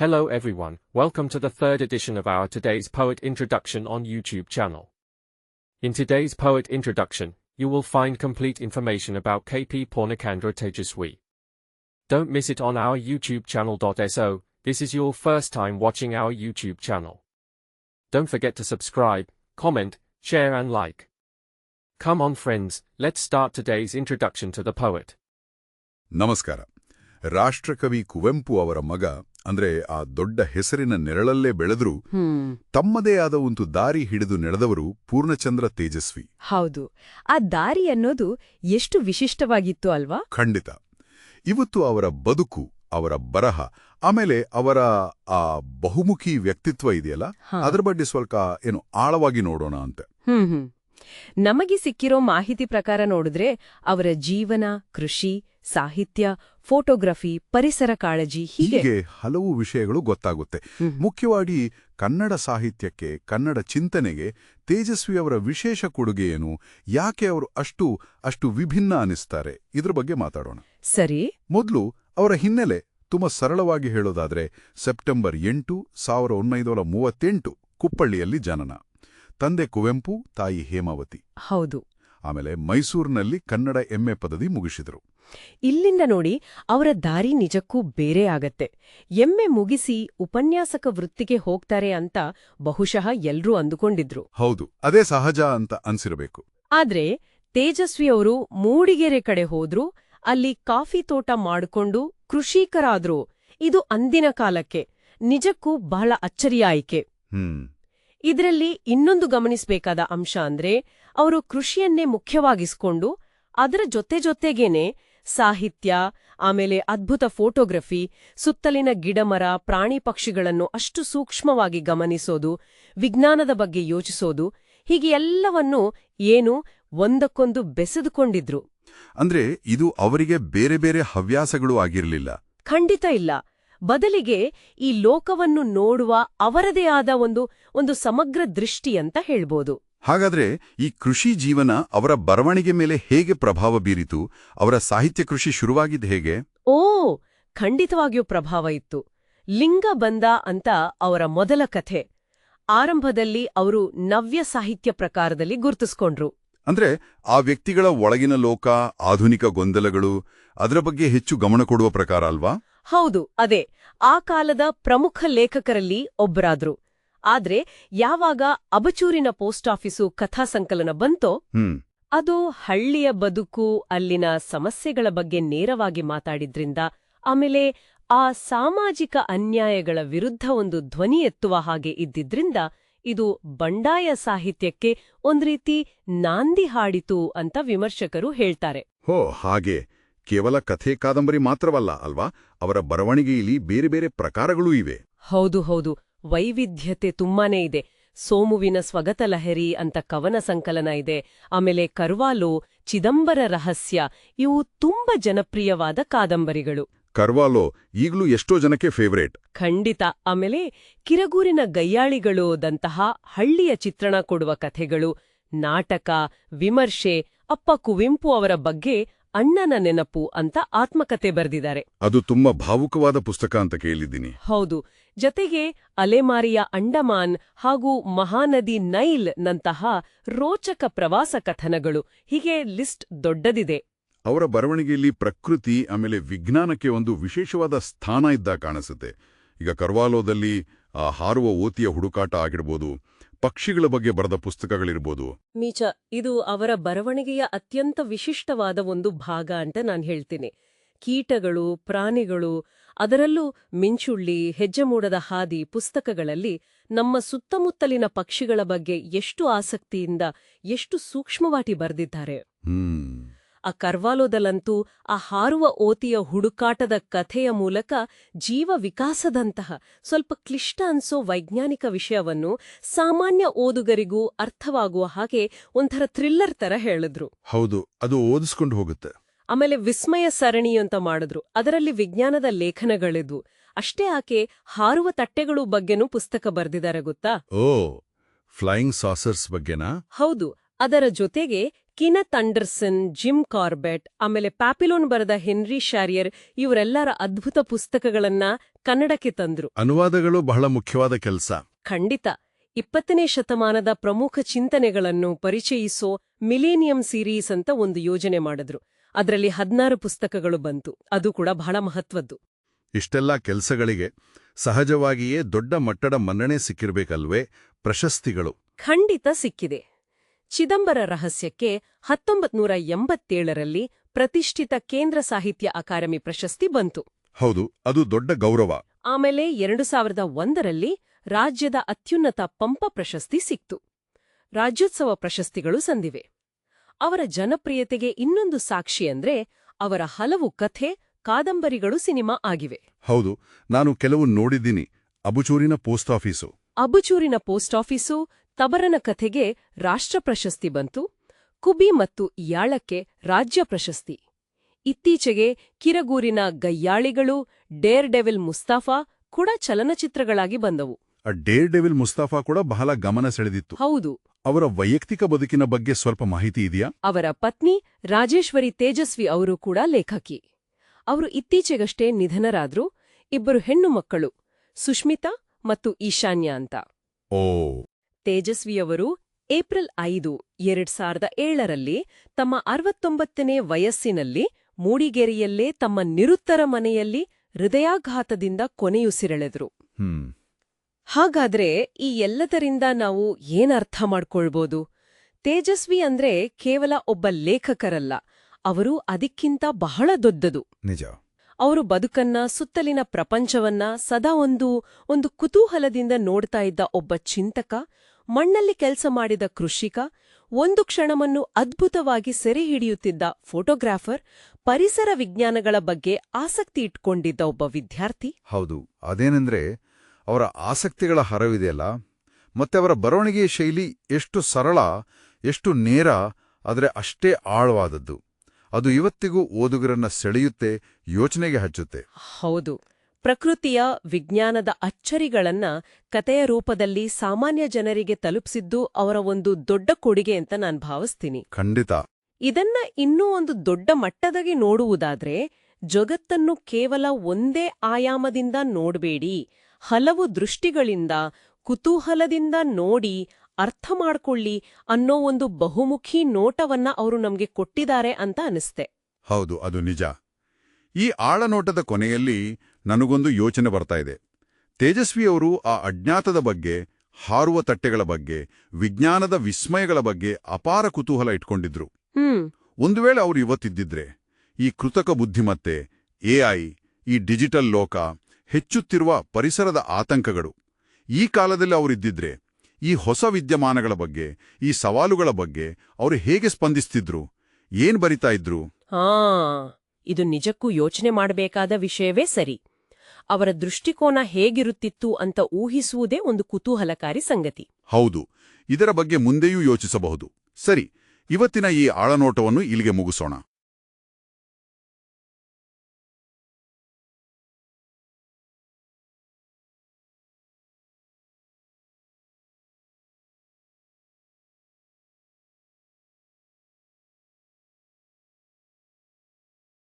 Hello everyone, welcome to the third edition of our Today's Poet Introduction on YouTube channel. In today's poet introduction, you will find complete information about KP Purnakandra Tejaswi. Don't miss it on our YouTube channel.so, this is your first time watching our YouTube channel. Don't forget to subscribe, comment, share and like. Come on friends, let's start today's introduction to the poet. ನಮಸ್ಕಾರ ರಾಷ್ಟ್ರಕವಿ ಕುವೆಂಪು ಅವರ ಮಗ ಅಂದ್ರೆ ಆ ದೊಡ್ಡ ಹೆಸರಿನ ನೆರಳಲ್ಲೇ ಬೆಳೆದರೂ ತಮ್ಮದೇ ಆದ ಒಂದು ದಾರಿ ಹಿಡಿದು ನಡೆದವರು ಪೂರ್ಣಚಂದ್ರ ತೇಜಸ್ವಿ. ಹೌದು. ಆ ದಾರಿ ಅನ್ನೋದು ಎಷ್ಟು ವಿಶಿಷ್ಟವಾಗಿತ್ತು ಅಲ್ವಾ? ಖಂಡಿತ. ಇವತ್ತು ಅವರ ಬದುಕು ಅವರ ಬರಹ ಆಮೇಲೆ ಅವರ ಆ ಬಹುಮುಖಿ ವ್ಯಕ್ತಿತ್ವ ಇದೆಯಲ್ಲ. ಅದರ ಬಗ್ಗೆ ಸ್ವಲ್ಪ ಏನು ಆಳವಾಗಿ ನೋಡೋಣ ಅಂತ. ನಮಗೆ ಸಿಕ್ಕಿರೋ ಮಾಹಿತಿ ಪ್ರಕಾರ ನೋಡಿದ್ರೆ ಅವರ ಜೀವನ ಕೃಷಿ ಸಾಹಿತ್ಯ ಫೋಟೋಗ್ರಫಿ ಪರಿಸರ ಕಾಳಜಿ ಹೀಗೆ. ಹಲವು ವಿಷಯಗಳು ಗೊತ್ತಾಗುತ್ತೆ. ಮುಖ್ಯವಾಗಿ ಕನ್ನಡ ಸಾಹಿತ್ಯಕ್ಕೆ ಕನ್ನಡ ಚಿಂತನೆಗೆ ತೇಜಸ್ವಿ ಅವರ ವಿಶೇಷ ಕೊಡುಗೆ ಏನು? ಯಾಕೆ ಅವರು ಅಷ್ಟು ಅಷ್ಟು ವಿಭಿನ್ನ ಅನಿಸ್ತಾರೆ ಇದ್ರ ಬಗ್ಗೆ ಮಾತಾಡೋಣ. ಸರಿ. ಮೊದಲು ಅವರ ಹಿನ್ನೆಲೆ ತುಂಬಾ ಸರಳವಾಗಿ ಹೇಳೋದಾದ್ರೆ ಸೆಪ್ಟೆಂಬರ್ ಎಂಟು ಸಾವಿರ ಒಂಬೈನೂರ ಮೂವತ್ತೆಂಟು ಕುಪ್ಪಳ್ಳಿಯಲ್ಲಿ ಜನನ. ತಂದೆ ಕುವೆಂಪು ತಾಯಿ ಹೇಮಾವತಿ. ಹೌದು. ಆಮೇಲೆ ಮೈಸೂರಿನಲ್ಲಿ ಕನ್ನಡ ಎಂಎ ಪದವಿ ಮುಗಿಸಿದರು. ಇಲ್ಲಿಂದ ನೋಡಿ ಅವರ ದಾರಿ ನಿಜಕ್ಕೂ ಬೇರೆ ಆಗತ್ತೆ. ಎಮ್ಮೆ ಮುಗಿಸಿ ಉಪನ್ಯಾಸಕ ವೃತ್ತಿಗೆ ಹೋಗ್ತಾರೆ ಅಂತ ಬಹುಶಃ ಎಲ್ರೂ ಅಂದುಕೊಂಡಿದ್ರು. ಹೌದು ಅದೇ ಸಹಜ ಅಂತ ಅನ್ಸಿರಬೇಕು. ಆದ್ರೆ ತೇಜಸ್ವಿಯವರು ಮೂಡಿಗೆರೆ ಕಡೆ ಹೋದ್ರು ಅಲ್ಲಿ ಕಾಫಿ ತೋಟ ಮಾಡಿಕೊಂಡು ಕೃಷಿಕರಾದ್ರು. ಇದು ಅಂದಿನ ಕಾಲಕ್ಕೆ ನಿಜಕ್ಕೂ ಬಹಳ ಅಚ್ಚರಿಯ ಆಯ್ಕೆ. ಹ್ಮ್. ಇದರಲ್ಲಿ ಇನ್ನೊಂದು ಗಮನಿಸಬೇಕಾದ ಅಂಶ ಅಂದ್ರೆ ಅವರು ಕೃಷಿಯನ್ನೇ ಮುಖ್ಯವಾಗಿಸ್ಕೊಂಡು ಅದರ ಜೊತೆ ಜೊತೆಗೇನೆ ಸಾಹಿತ್ಯ ಆಮೇಲೆ ಅದ್ಭುತ ಫೋಟೋಗ್ರಫಿ ಸುತ್ತಲಿನ ಗಿಡಮರ ಪ್ರಾಣಿ ಪಕ್ಷಿಗಳನ್ನು ಅಷ್ಟು ಸೂಕ್ಷ್ಮವಾಗಿ ಗಮನಿಸೋದು ವಿಜ್ಞಾನದ ಬಗ್ಗೆ ಯೋಚಿಸೋದು ಹೀಗೆ ಎಲ್ಲವನ್ನೂ ಏನು ಒಂದಕ್ಕೊಂದು ಬೆಸೆದುಕೊಂಡಿದ್ರು. ಅಂದ್ರೆ ಇದು ಅವರಿಗೆ ಬೇರೆ ಬೇರೆ ಹವ್ಯಾಸಗಳು ಆಗಿರಲಿಲ್ಲ. ಖಂಡಿತ ಇಲ್ಲ. ಬದಲಿಗೆ ಈ ಲೋಕವನ್ನು ನೋಡುವ ಅವರದೇ ಆದ ಒಂದು ಒಂದು ಸಮಗ್ರ ದೃಷ್ಟಿ ಅಂತ ಹೇಳ್ಬೋದು. ಹಾಗಾದ್ರೆ ಈ ಕೃಷಿ ಜೀವನ ಅವರ ಬರವಣಿಗೆ ಮೇಲೆ ಹೇಗೆ ಪ್ರಭಾವ ಬೀರಿತು? ಅವರ ಸಾಹಿತ್ಯ ಕೃಷಿ ಶುರುವಾಗಿದ್ದು ಹೇಗೆ? ಓ ಖಂಡಿತವಾಗಿಯೂ ಪ್ರಭಾವ ಇತ್ತು. ಲಿಂಗ ಬಂದ ಅಂತ ಅವರ ಮೊದಲ ಕಥೆ. ಆರಂಭದಲ್ಲಿ ಅವರು ನವ್ಯ ಸಾಹಿತ್ಯ ಪ್ರಕಾರದಲ್ಲಿ ಗುರುತಿಸ್ಕೊಂಡ್ರು. ಅಂದ್ರೆ ಆ ವ್ಯಕ್ತಿಗಳ ಒಳಗಿನ ಲೋಕ ಆಧುನಿಕ ಗೊಂದಲಗಳು ಅದರ ಬಗ್ಗೆ ಹೆಚ್ಚು ಗಮನ ಕೊಡುವ ಪ್ರಕಾರ ಅಲ್ವಾ? ಹೌದು ಅದೇ. ಆ ಕಾಲದ ಪ್ರಮುಖ ಲೇಖಕರಲ್ಲಿ ಒಬ್ಬರಾದ್ರು. ಆದ್ರೆ ಯಾವಾಗ ಅಬಚೂರಿನ ಪೋಸ್ಟ್ ಆಫೀಸು ಕಥಾಸಂಕಲನ ಬಂತೋ ಅದು ಹಳ್ಳಿಯ ಬದುಕು ಅಲ್ಲಿನ ಸಮಸ್ಯೆಗಳ ಬಗ್ಗೆ ನೇರವಾಗಿ ಮಾತಾಡಿದ್ರಿಂದ ಆಮೇಲೆ ಆ ಸಾಮಾಜಿಕ ಅನ್ಯಾಯಗಳ ವಿರುದ್ಧ ಒಂದು ಧ್ವನಿ ಎತ್ತುವ ಹಾಗೆ ಇದ್ದಿದ್ರಿಂದ ಇದು ಬಂಡಾಯ ಸಾಹಿತ್ಯಕ್ಕೆ ಒಂದ್ ರೀತಿ ನಾಂದಿ ಹಾಡಿತು ಅಂತ ವಿಮರ್ಶಕರು ಹೇಳ್ತಾರೆ. ಹೋ ಹಾಗೆ. ಕೇವಲ ಕಥೆ ಕಾದಂಬರಿ ಮಾತ್ರವಲ್ಲ ಅಲ್ವಾ? ಅವರ ಬರವಣಿಗೆಯಲ್ಲಿ ಬೇರೆ ಬೇರೆ ಪ್ರಕಾರಗಳೂ ಇವೆ. ಹೌದು ಹೌದು. ವೈವಿಧ್ಯತೆ ತುಂಬಾನೇ ಇದೆ. ಸೋಮುವಿನ ಸ್ವಗತ ಲಹರಿ ಅಂತ ಕವನ ಸಂಕಲನ ಇದೆ. ಆಮೇಲೆ ಕರ್ವಾಲೋ ಚಿದಂಬರ ರಹಸ್ಯ ಇವು ತುಂಬಾ ಜನಪ್ರಿಯವಾದ ಕಾದಂಬರಿಗಳು. ಕರ್ವಾಲೋ ಈಗಲೂ ಎಷ್ಟೋ ಜನಕ್ಕೆ ಫೇವರೇಟ್. ಖಂಡಿತ. ಆಮೇಲೆ ಕಿರಗೂರಿನ ಗಯ್ಯಾಳಿಗಳು ದಂತಹ ಹಳ್ಳಿಯ ಚಿತ್ರಣ ಕೊಡುವ ಕಥೆಗಳು ನಾಟಕ ವಿಮರ್ಶೆ ಅಪ್ಪ ಕುವೆಂಪು ಅವರ ಬಗ್ಗೆ ಅಣ್ಣನ ನೆನಪು ಅಂತ ಆತ್ಮಕತೆ ಬರೆದಿದ್ದಾರೆ. ಅದು ತುಂಬಾ ಭಾವುಕವಾದ ಪುಸ್ತಕ ಅಂತ ಕೇಳಿದ್ದೀನಿ. ಹೌದು. ಜತೆಗೆ ಅಲೆಮಾರಿಯ ಅಂಡಮಾನ್ ಹಾಗೂ ಮಹಾನದಿ ನೈಲ್ ನಂತಹ ರೋಚಕ ಪ್ರವಾಸ ಕಥನಗಳು ಹೀಗೆ ಲಿಸ್ಟ್ ದೊಡ್ಡದಿದೆ. ಅವರ ಬರವಣಿಗೆಯಲ್ಲಿ ಪ್ರಕೃತಿ ಆಮೇಲೆ ವಿಜ್ಞಾನಕ್ಕೆ ಒಂದು ವಿಶೇಷವಾದ ಸ್ಥಾನ ಇದ್ದ ಕಾಣಿಸುತ್ತೆ. ಈಗ ಕರ್ವಾಲೋದಲ್ಲಿ ಆ ಹಾರುವ ಓತಿಯ ಹುಡುಕಾಟ ಆಗಿರ್ಬೋದು ಪಕ್ಷಿಗಳ ಬಗ್ಗೆ ಬರೆದ ಪುಸ್ತಕಗಳಿರ್ಬೋದು. ಮೀಚ ಇದು ಅವರ ಬರವಣಿಗೆಯ ಅತ್ಯಂತ ವಿಶಿಷ್ಟವಾದ ಒಂದು ಭಾಗ ಅಂತ ನಾನು ಹೇಳ್ತೀನಿ. ಕೀಟಗಳು ಪ್ರಾಣಿಗಳು ಅದರಲ್ಲೂ ಮಿಂಚುಳ್ಳಿ ಹೆಜ್ಜೆಮೂಡದ ಹಾದಿ ಪುಸ್ತಕಗಳಲ್ಲಿ ನಮ್ಮ ಸುತ್ತಮುತ್ತಲಿನ ಪಕ್ಷಿಗಳ ಬಗ್ಗೆ ಎಷ್ಟು ಆಸಕ್ತಿಯಿಂದ ಎಷ್ಟು ಸೂಕ್ಷ್ಮವಾಗಿ ಬರೆದಿದ್ದಾರೆ. ಆ ಕರ್ವಾಲೋದಲ್ಲಂತೂ ಆ ಹಾರುವ ಓತಿಯ ಹುಡುಕಾಟದ ಕಥೆಯ ಮೂಲಕ ಜೀವ ವಿಕಾಸದಂತಹ ಸ್ವಲ್ಪ ಕ್ಲಿಷ್ಟ ಅನ್ಸೋ ವೈಜ್ಞಾನಿಕ ವಿಷಯವನ್ನು ಸಾಮಾನ್ಯ ಓದುಗರಿಗೂ ಅರ್ಥವಾಗುವ ಹಾಗೆ ಒಂಥರ ಥ್ರಿಲ್ಲರ್ ತರ ಹೇಳಿದ್ರು. ಹೌದು ಅದು ಓದಿಸ್ಕೊಂಡು ಹೋಗುತ್ತೆ. ಆಮೇಲೆ ವಿಸ್ಮಯ ಸರಣಿ ಅಂತ ಮಾಡಿದ್ರು. ಅದರಲ್ಲಿ ವಿಜ್ಞಾನದ ಲೇಖನಗಳಿದ್ವು. ಅಷ್ಟೇ ಆಕೆ ಹಾರುವ ತಟ್ಟೆಗಳು ಬಗ್ಗೆನೂ ಪುಸ್ತಕ ಬರೆದಿದ್ದಾರೆ ಗೊತ್ತಾ? ಓ ಫ್ಲೈಯಿಂಗ್ ಸಾಸರ್ಸ್ ಬಗ್ಗೆನಾ? ಹೌದು. ಅದರ ಜೊತೆಗೆ ಕಿನತ್ ಅಂಡರ್ಸನ್ ಜಿಮ್ ಕಾರ್ಬೆಟ್ ಆಮೇಲೆ ಪ್ಯಾಪಿಲೋನ್ ಬರೆದ ಹೆನ್ರಿ ಶಾರಿಯರ್ ಇವರೆಲ್ಲರ ಅದ್ಭುತ ಪುಸ್ತಕಗಳನ್ನ ಕನ್ನಡಕ್ಕೆ ತಂದ್ರು. ಅನುವಾದಗಳು ಬಹಳ ಮುಖ್ಯವಾದ ಕೆಲಸ. ಖಂಡಿತ. ಇಪ್ಪತ್ತನೇ ಶತಮಾನದ ಪ್ರಮುಖ ಚಿಂತನೆಗಳನ್ನು ಪರಿಚಯಿಸೋ ಮಿಲೇನಿಯಂ ಸೀರೀಸ್ ಅಂತ ಒಂದು ಯೋಜನೆ ಮಾಡಿದ್ರು. ಅದರಲ್ಲಿ ಹದ್ನಾರು ಪುಸ್ತಕಗಳು ಬಂತು. ಅದು ಕೂಡ ಬಹಳ ಮಹತ್ವದ್ದು. ಇಷ್ಟೆಲ್ಲ ಕೆಲಸಗಳಿಗೆ ಸಹಜವಾಗಿಯೇ ದೊಡ್ಡ ಮಟ್ಟದ ಮನ್ನಣೆ ಸಿಕ್ಕಿರಬೇಕಲ್ವೇ? ಪ್ರಶಸ್ತಿಗಳು. ಖಂಡಿತ ಸಿಕ್ಕಿದೆ. ಚಿದಂಬರ ರಹಸ್ಯಕ್ಕೆ ಹತ್ತೊಂಬತ್ ನೂರ ಎಂಬತ್ತೇಳರಲ್ಲಿ ಪ್ರತಿಷ್ಠಿತ ಕೇಂದ್ರ ಸಾಹಿತ್ಯ ಅಕಾಡೆಮಿ ಪ್ರಶಸ್ತಿ ಬಂತು. ಹೌದು ಅದು ದೊಡ್ಡ ಗೌರವ. ಆಮೇಲೆ ಎರಡು ಸಾವಿರದ ಒಂದರಲ್ಲಿ ರಾಜ್ಯದ ಅತ್ಯುನ್ನತ ಪಂಪ ಪ್ರಶಸ್ತಿ ಸಿಕ್ತು. ರಾಜ್ಯೋತ್ಸವ ಪ್ರಶಸ್ತಿಗಳು ಸಂದಿವೆ. ಅವರ ಜನಪ್ರಿಯತೆಗೆ ಇನ್ನೊಂದು ಸಾಕ್ಷಿ ಅಂದ್ರೆ ಅವರ ಹಲವು ಕಥೆ ಕಾದಂಬರಿಗಳು ಸಿನಿಮಾ ಆಗಿವೆ. ಹೌದು ನಾನು ಕೆಲವು ನೋಡಿದ್ದೀನಿ. ಅಬುಚೂರಿನ ಪೋಸ್ಟ್ ಆಫೀಸು. ಅಬುಚೂರಿನ ಪೋಸ್ಟ್ ಆಫೀಸು ತಬರನ ಕಥೆಗೆ ರಾಷ್ಟ್ರ ಪ್ರಶಸ್ತಿ ಬಂತು ಕುಬಿ ಮತ್ತು ಯಾಳಕ್ಕೆ ರಾಜ್ಯ ಪ್ರಶಸ್ತಿ. ಇತ್ತೀಚೆಗೆ ಕಿರಗೂರಿನ ಗಯ್ಯಾಳಿಗಳು ಡೇರ್ ಡೆವಿಲ್ ಮುಸ್ತಾಫಾ ಕೂಡ ಚಲನಚಿತ್ರಗಳಾಗಿ ಬಂದವು. ಡೇರ್ ಡೆವಿಲ್ ಮುಸ್ತಾಫಾ ಕೂಡ ಬಹಳ ಗಮನ ಸೆಳೆದಿತ್ತು. ಹೌದು. ಅವರ ವೈಯಕ್ತಿಕ ಬದುಕಿನ ಬಗ್ಗೆ ಸ್ವಲ್ಪ ಮಾಹಿತಿ ಇದೆಯಾ? ಅವರ ಪತ್ನಿ ರಾಜೇಶ್ವರಿ ತೇಜಸ್ವಿ ಅವರು ಕೂಡ ಲೇಖಕಿ. ಅವರು ಇತ್ತೀಚೆಗಷ್ಟೇ ನಿಧನರಾದ್ರು ಇಬ್ಬರು ಹೆಣ್ಣು ಮಕ್ಕಳು ಸುಷ್ಮಿತಾ ಮತ್ತು ಈಶಾನ್ಯ ಅಂತ. ಓ. ತೇಜಸ್ವಿಯವರು ಏಪ್ರಿಲ್ ಐದು ಎರಡ್ ಸಾವಿರದ ಏಳರಲ್ಲಿ ತಮ್ಮ ಅರವತ್ತೊಂಬತ್ತನೇ ವಯಸ್ಸಿನಲ್ಲಿ ಮೂಡಿಗೆರೆಯಲ್ಲೇ ತಮ್ಮ ನಿರುತ್ತರ ಮನೆಯಲ್ಲಿ ಹೃದಯಾಘಾತದಿಂದ ಕೊನೆಯುಸಿರೆಳೆದ್ರು. ಹ್ಮ್. ಹಾಗಾದ್ರೆ ಈ ಎಲ್ಲದರಿಂದ ನಾವು ಏನರ್ಥ ಮಾಡ್ಕೊಳ್ಬೋದು? ತೇಜಸ್ವಿ ಅಂದ್ರೆ ಕೇವಲ ಒಬ್ಬ ಲೇಖಕರಲ್ಲ ಅವರು ಅದಕ್ಕಿಂತ ಬಹಳ ದೊಡ್ಡದು. ನಿಜ. ಅವರು ಬದುಕನ್ನ, ಸುತ್ತಲಿನ ಪ್ರಪಂಚವನ್ನ ಸದಾ ಒಂದು ಒಂದು ಕುತೂಹಲದಿಂದ ನೋಡ್ತಾ ಇದ್ದ ಒಬ್ಬ ಚಿಂತಕ, ಮಣ್ಣಲ್ಲಿ ಕೆಲಸ ಮಾಡಿದ ಕೃಷಿಕ, ಒಂದು ಕ್ಷಣವನ್ನು ಅದ್ಭುತವಾಗಿ ಸೆರೆ ಹಿಡಿಯುತ್ತಿದ್ದ ಫೋಟೋಗ್ರಾಫರ್, ಪರಿಸರ ವಿಜ್ಞಾನಗಳ ಬಗ್ಗೆ ಆಸಕ್ತಿ ಇಟ್ಕೊಂಡಿದ್ದ ಒಬ್ಬ ವಿದ್ಯಾರ್ಥಿ. ಹೌದು, ಅದೇನೆಂದ್ರೆ ಅವರ ಆಸಕ್ತಿಗಳ ಹರವಿದೆಯಲ್ಲ, ಮತ್ತೆ ಅವರ ಬರವಣಿಗೆಯ ಶೈಲಿ ಎಷ್ಟು ಸರಳ, ಎಷ್ಟು ನೇರ, ಆದರೆ ಅಷ್ಟೇ ಆಳವಾದದ್ದು. ಅದು ಇವತ್ತಿಗೂ ಓದುಗರನ್ನ ಸೆಳೆಯುತ್ತೆ ಯೋಚನೆಗೆ ಹಚ್ಚುತ್ತೆ. ಹೌದು. ಪ್ರಕೃತಿಯ ವಿಜ್ಞಾನದ ಅಚ್ಚರಿಗಳನ್ನ ಕತೆಯ ರೂಪದಲ್ಲಿ ಸಾಮಾನ್ಯ ಜನರಿಗೆ ತಲುಪಿಸಿದ್ದು ಅವರ ಒಂದು ದೊಡ್ಡ ಕೊಡುಗೆ ಅಂತ ನಾನು ಭಾವಿಸ್ತೀನಿ. ಖಂಡಿತ. ಇದನ್ನ ಇನ್ನೂ ಒಂದು ದೊಡ್ಡ ಮಟ್ಟದಾಗಿ ನೋಡುವುದಾದ್ರೆ ಜಗತ್ತನ್ನು ಕೇವಲ ಒಂದೇ ಆಯಾಮದಿಂದ ನೋಡಬೇಡಿ. ಹಲವು ದೃಷ್ಟಿಗಳಿಂದ ಕುತೂಹಲದಿಂದ ನೋಡಿ ಅರ್ಥ ಮಾಡ್ಕೊಳ್ಳಿ ಅನ್ನೋ ಒಂದು ಬಹುಮುಖಿ ನೋಟವನ್ನ ಅವರು ನಮಗೆ ಕೊಟ್ಟಿದ್ದಾರೆ ಅಂತ ಅನಿಸ್ತೆ. ಹೌದು ಅದು ನಿಜ. ಈ ಆಳನೋಟದ ಕೊನೆಯಲ್ಲಿ ನನಗೊಂದು ಯೋಚನೆ ಬರ್ತಾ ಇದೆ. ತೇಜಸ್ವಿಯವರು ಆ ಅಜ್ಞಾತದ ಬಗ್ಗೆ ಹಾರುವ ತಟ್ಟೆಗಳ ಬಗ್ಗೆ ವಿಜ್ಞಾನದ ವಿಸ್ಮಯಗಳ ಬಗ್ಗೆ ಅಪಾರ ಕುತೂಹಲ ಇಟ್ಕೊಂಡಿದ್ರು. ಒಂದು ವೇಳೆ ಅವರು ಇವತ್ತಿದ್ದಿದ್ರೆ ಈ ಕೃತಕ ಬುದ್ಧಿಮತ್ತೆ ಎಐ ಈ ಡಿಜಿಟಲ್ ಲೋಕ ಹೆಚ್ಚುತ್ತಿರುವ ಪರಿಸರದ ಆತಂಕಗಳು ಈ ಕಾಲದಲ್ಲಿ ಅವರಿದ್ದಿದ್ರೆ ಈ ಹೊಸ ವಿದ್ಯಮಾನಗಳ ಬಗ್ಗೆ ಈ ಸವಾಲುಗಳ ಬಗ್ಗೆ ಅವರು ಹೇಗೆ ಸ್ಪಂದಿಸ್ತಿದ್ರು? ಏನ್ ಬರಿತಾ ಇದ್ರು? ಹಾ ಇದು ನಿಜಕ್ಕೂ ಯೋಚನೆ ಮಾಡಬೇಕಾದ ವಿಷಯವೇ ಸರಿ. ಅವರ ದೃಷ್ಟಿಕೋನ ಹೇಗಿರುತ್ತಿತ್ತು ಅಂತ ಊಹಿಸುವುದೇ ಒಂದು ಕುತೂಹಲಕಾರಿ ಸಂಗತಿ. ಹೌದು ಇದರ ಬಗ್ಗೆ ಮುಂದೆಯೂ ಯೋಚಿಸಬಹುದು. ಸರಿ ಇವತ್ತಿನ ಈ ಆಳನೋಟವನ್ನು ಇಲ್ಲಿಗೆ ಮುಗಿಸೋಣ.